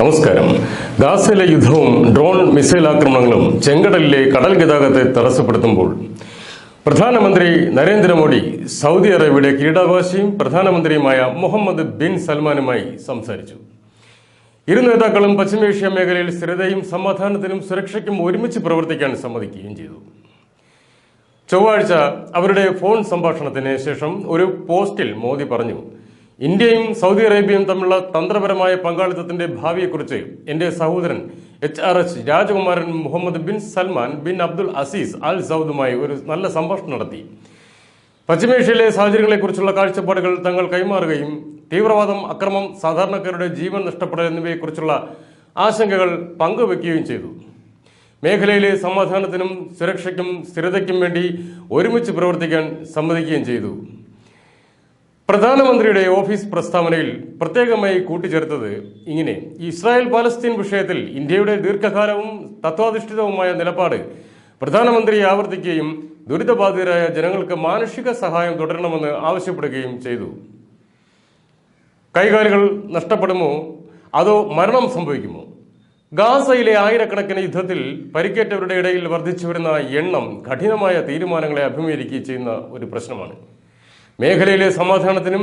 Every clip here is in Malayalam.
നമസ്കാരം. ഗാസയിലെ യുദ്ധവും ഡ്രോൺ മിസൈൽ ആക്രമണങ്ങളും ചെങ്കടലിലെ കടൽ ഗതാഗതത്തെ തടസ്സപ്പെടുത്തുമ്പോൾ പ്രധാനമന്ത്രി നരേന്ദ്രമോദി സൗദി അറേബ്യയുടെ കിരീടാവകാശിയും പ്രധാനമന്ത്രിയുമായ മുഹമ്മദ് ബിൻ സൽമാനുമായി സംസാരിച്ചു. ഇരു നേതാക്കളും പശ്ചിമേഷ്യ മേഖലയിൽ സ്ഥിരതയും സമാധാനത്തിനും സുരക്ഷയ്ക്കും ഒരുമിച്ച് പ്രവർത്തിക്കാൻ സമ്മതിക്കുകയും ചെയ്തു. ചൊവ്വാഴ്ച അവരുടെ ഫോൺ സംഭാഷണത്തിന് ശേഷം ഒരു പോസ്റ്റിൽ മോദി പറഞ്ഞു ഇന്ത്യയും സൗദി അറേബ്യയും തമ്മിലുള്ള തന്ത്രപരമായ പങ്കാളിത്തത്തിന്റെ ഭാവിയെക്കുറിച്ച് എന്റെ സഹോദരൻ എച്ച് ആർ എച്ച് രാജകുമാരൻ Mohammed bin Salman bin Abdul Aziz Al സൗദുമായി ഒരു നല്ല സംഭാഷണം നടത്തി. പശ്ചിമേഷ്യയിലെ സാഹചര്യങ്ങളെക്കുറിച്ചുള്ള കാഴ്ചപ്പാടുകൾ തങ്ങൾ കൈമാറുകയും തീവ്രവാദം അക്രമം സാധാരണക്കാരുടെ ജീവൻ നഷ്ടപ്പെടൽ എന്നിവയെക്കുറിച്ചുള്ള ആശങ്കകൾ പങ്കുവെക്കുകയും ചെയ്തു. മേഖലയിലെ സമാധാനത്തിനും സുരക്ഷയ്ക്കും സ്ഥിരതയ്ക്കും വേണ്ടി ഒരുമിച്ച് പ്രവർത്തിക്കാൻ സമ്മതിക്കുകയും ചെയ്തു. പ്രധാനമന്ത്രിയുടെ ഓഫീസ് പ്രസ്താവനയിൽ പ്രത്യേകമായി കൂട്ടിച്ചേർത്തത് ഇങ്ങനെ. ഇസ്രായേൽ പാലസ്തീൻ വിഷയത്തിൽ ഇന്ത്യയുടെ ദീർഘകാലവും തത്വാധിഷ്ഠിതവുമായ നിലപാട് പ്രധാനമന്ത്രി ആവർത്തിക്കുകയും ദുരിതബാധിതരായ ജനങ്ങൾക്ക് മാനുഷിക സഹായം തുടരണമെന്ന് ആവശ്യപ്പെടുകയും ചെയ്തു. കൈകാലുകൾ നഷ്ടപ്പെടുമോ? അതോ മരണം സംഭവിക്കുമോ? ഗാസയിലെ ആയിരക്കണക്കിന് യുദ്ധത്തിൽ പരിക്കേറ്റവരുടെ ഇടയിൽ വർദ്ധിച്ചു വരുന്ന എണ്ണം കഠിനമായ തീരുമാനങ്ങളെ അഭിമുഖീകരിക്കുകയും ചെയ്യുന്ന ഒരു പ്രശ്നമാണ്. മേഖലയിലെ സമാധാനത്തിനും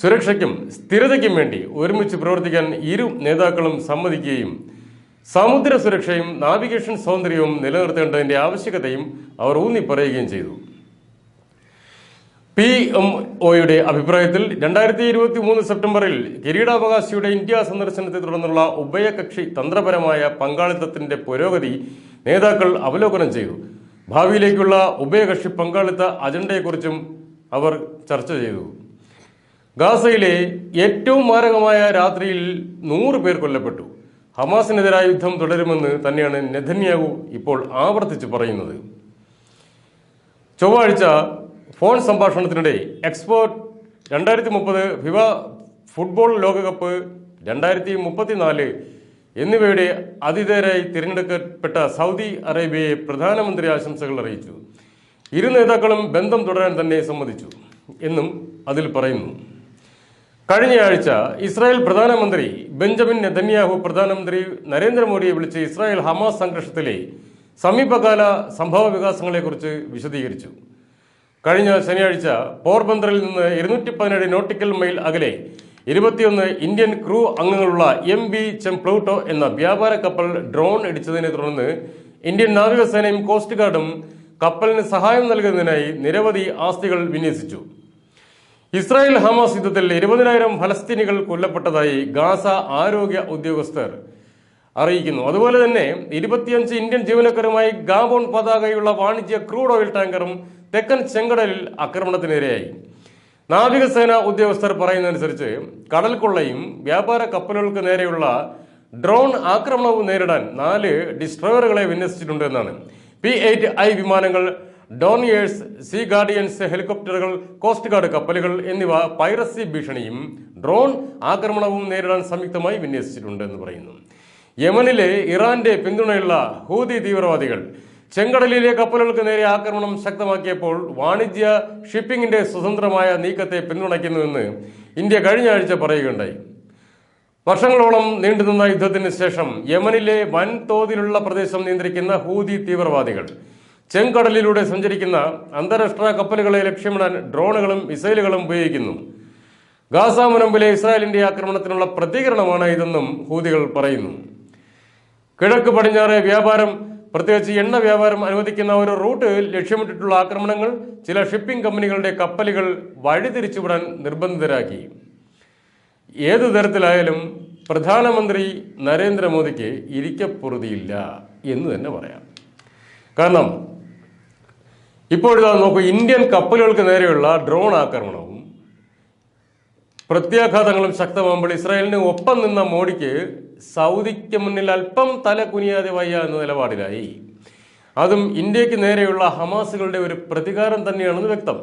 സുരക്ഷയ്ക്കും സ്ഥിരതയ്ക്കും വേണ്ടി ഒരുമിച്ച് പ്രവർത്തിക്കാൻ ഇരു നേതാക്കളും സമ്മതിക്കുകയും സമുദ്ര സുരക്ഷയും നാവിഗേഷൻ സ്വാതന്ത്ര്യവും നിലനിർത്തേണ്ടതിന്റെ ആവശ്യകതയും അവർ ഊന്നി പറയുകയും ചെയ്തു. പി എം ഒയുടെ അഭിപ്രായത്തിൽ രണ്ടായിരത്തി ഇരുപത്തി മൂന്ന് സെപ്റ്റംബറിൽ കിരീടാവകാശിയുടെ ഇന്ത്യ സന്ദർശനത്തെ തുടർന്നുള്ള ഉഭയകക്ഷി തന്ത്രപരമായ പങ്കാളിത്തത്തിന്റെ പുരോഗതി നേതാക്കൾ അവലോകനം ചെയ്തു. ഭാവിയിലേക്കുള്ള ഉഭയകക്ഷി പങ്കാളിത്ത അജണ്ടയെക്കുറിച്ചും അവർ ചർച്ച ചെയ്തു. ഗാസയിലെ ഏറ്റവും മാരകമായ രാത്രിയിൽ നൂറ് പേർ കൊല്ലപ്പെട്ടു. ഹമാസിനെതിരായ യുദ്ധം തുടരുമെന്ന് തന്നെയാണ് നെഥന്യാവു ഇപ്പോൾ ആവർത്തിച്ച് പറയുന്നത്. ചൊവ്വാഴ്ച ഫോൺ സംഭാഷണത്തിനിടെ എക്സ്പോർട്ട് രണ്ടായിരത്തി മുപ്പത് ഫിവ ഫുട്ബോൾ ലോകകപ്പ് രണ്ടായിരത്തി മുപ്പത്തിനാല് എന്നിവയുടെ അതിഥേയരായി തിരഞ്ഞെടുക്കപ്പെട്ട സൗദി അറേബ്യയെ പ്രധാനമന്ത്രി ആശംസകൾ അറിയിച്ചു. ഇരു നേതാക്കളും ബന്ധം തുടരാൻ തന്നെ സമ്മതിച്ചു എന്നും അതിൽ പറയുന്നു. കഴിഞ്ഞയാഴ്ച ഇസ്രായേൽ പ്രധാനമന്ത്രി ബെഞ്ചമിൻ നെതന്യാഹു പ്രധാനമന്ത്രി നരേന്ദ്രമോദിയെ വിളിച്ച് ഇസ്രായേൽ ഹമാസ് സംഘർഷത്തിലെ സമീപകാല സംഭവ വികാസങ്ങളെക്കുറിച്ച് വിശദീകരിച്ചു. കഴിഞ്ഞ ശനിയാഴ്ച പോർബന്ദറിൽ നിന്ന് ഇരുന്നൂറ്റി പതിനേഴ് നോട്ടിക്കൽ മൈൽ അകലെ ഇരുപത്തിയൊന്ന് ഇന്ത്യൻ ക്രൂ അംഗങ്ങളുള്ള എം ബി ചെംപ്ലൂട്ടോ എന്ന വ്യാപാര കപ്പൽ ഡ്രോൺ ഇടിച്ചതിനെ തുടർന്ന് ഇന്ത്യൻ നാവികസേനയും കോസ്റ്റ് ഗാർഡും കപ്പലിന് സഹായം നൽകുന്നതിനായി നിരവധി ആസ്തികൾ വിന്യസിച്ചു. ഇസ്രായേൽ ഹമാസ് യുദ്ധത്തിൽ ഇരുപതിനായിരം ഫലസ്തീനികൾ കൊല്ലപ്പെട്ടതായി ഗാസ ആരോഗ്യ ഉദ്യോഗസ്ഥർ അറിയിക്കുന്നു. അതുപോലെ തന്നെ ഇരുപത്തിയഞ്ച് ഇന്ത്യൻ ജീവനക്കാരുമായി ഗാബോൺ പതാകയുള്ള വാണിജ്യ ക്രൂഡ് ഓയിൽ ടാങ്കറും തെക്കൻ ചെങ്കടലിൽ ആക്രമണത്തിനിരയായി. നാവികസേന ഉദ്യോഗസ്ഥർ പറയുന്നതനുസരിച്ച് കടൽ കൊള്ളയും വ്യാപാര കപ്പലുകൾക്ക് നേരെയുള്ള ഡ്രോൺ ആക്രമണവും നേരിടാൻ നാല് ഡിസ്ട്രോയറുകളെ വിന്യസിച്ചിട്ടുണ്ട് എന്നാണ്. പി എയ്റ്റ് ഐ വിമാനങ്ങൾ ഡോണിയേഴ്സ് സീ ഗാർഡിയൻസ് ഹെലികോപ്റ്ററുകൾ കോസ്റ്റ് ഗാർഡ് കപ്പലുകൾ എന്നിവ പൈറസി ഭീഷണിയും ഡ്രോൺ ആക്രമണവും നേരിടാൻ സംയുക്തമായി വിന്യസിച്ചിട്ടുണ്ട് എന്ന് പറയുന്നു. യമനിലെ ഇറാന്റെ പിന്തുണയുള്ള ഹൂതി തീവ്രവാദികൾ ചെങ്കടലിലെ കപ്പലുകൾക്ക് നേരെ ആക്രമണം ശക്തമാക്കിയപ്പോൾ വാണിജ്യ ഷിപ്പിംഗിന്റെ സ്വതന്ത്രമായ നീക്കത്തെ പിന്തുണയ്ക്കുന്നുവെന്ന് ഇന്ത്യ കഴിഞ്ഞ ആഴ്ച പറയുകയുണ്ടായി. വർഷങ്ങളോളം നീണ്ടുനിന്ന യുദ്ധത്തിന് ശേഷം യമനിലെ വൻതോതിലുള്ള പ്രദേശം നിയന്ത്രിക്കുന്ന ഹൂതി തീവ്രവാദികൾ ചെങ്കടലിലൂടെ സഞ്ചരിക്കുന്ന അന്താരാഷ്ട്ര കപ്പലുകളെ ലക്ഷ്യമിടാൻ ഡ്രോണുകളും മിസൈലുകളും ഉപയോഗിക്കുന്നു. ഗാസ മുനമ്പിലെ ഇസ്രായേലിന്റെ ആക്രമണത്തിനുള്ള പ്രതികരണമാണ് ഇതെന്നും ഹൂതികൾ പറയുന്നു. കിഴക്ക് പടിഞ്ഞാറ് വ്യാപാരം പ്രത്യേകിച്ച് എണ്ണ വ്യാപാരം അനുവദിക്കുന്ന ഒരു റൂട്ട് ലക്ഷ്യമിട്ടിട്ടുള്ള ആക്രമണങ്ങൾ ചില ഷിപ്പിംഗ് കമ്പനികളുടെ കപ്പലുകൾ വഴിതിരിച്ചുവിടാൻ നിർബന്ധിതരാക്കി. ഏതു തരത്തിലായാലും പ്രധാനമന്ത്രി നരേന്ദ്രമോദിക്ക് ഇരിക്കപ്പൊറുതിയില്ല എന്ന് തന്നെ പറയാം. കാരണം ഇപ്പോഴിതാ നോക്കൂ ഇന്ത്യൻ കപ്പലുകൾക്ക് നേരെയുള്ള ഡ്രോൺ ആക്രമണവും പ്രത്യാഘാതങ്ങളും ശക്തമാകുമ്പോൾ ഇസ്രായേലിന് ഒപ്പം നിന്ന മോഡിക്ക് സൗദിക്ക് മുന്നിൽ അല്പം തല കുനിയാതെ വയ്യ എന്ന നിലപാടിലായി. അതും ഇന്ത്യയ്ക്ക് നേരെയുള്ള ഹമാസുകളുടെ ഒരു പ്രതികാരം തന്നെയാണെന്ന് വ്യക്തം.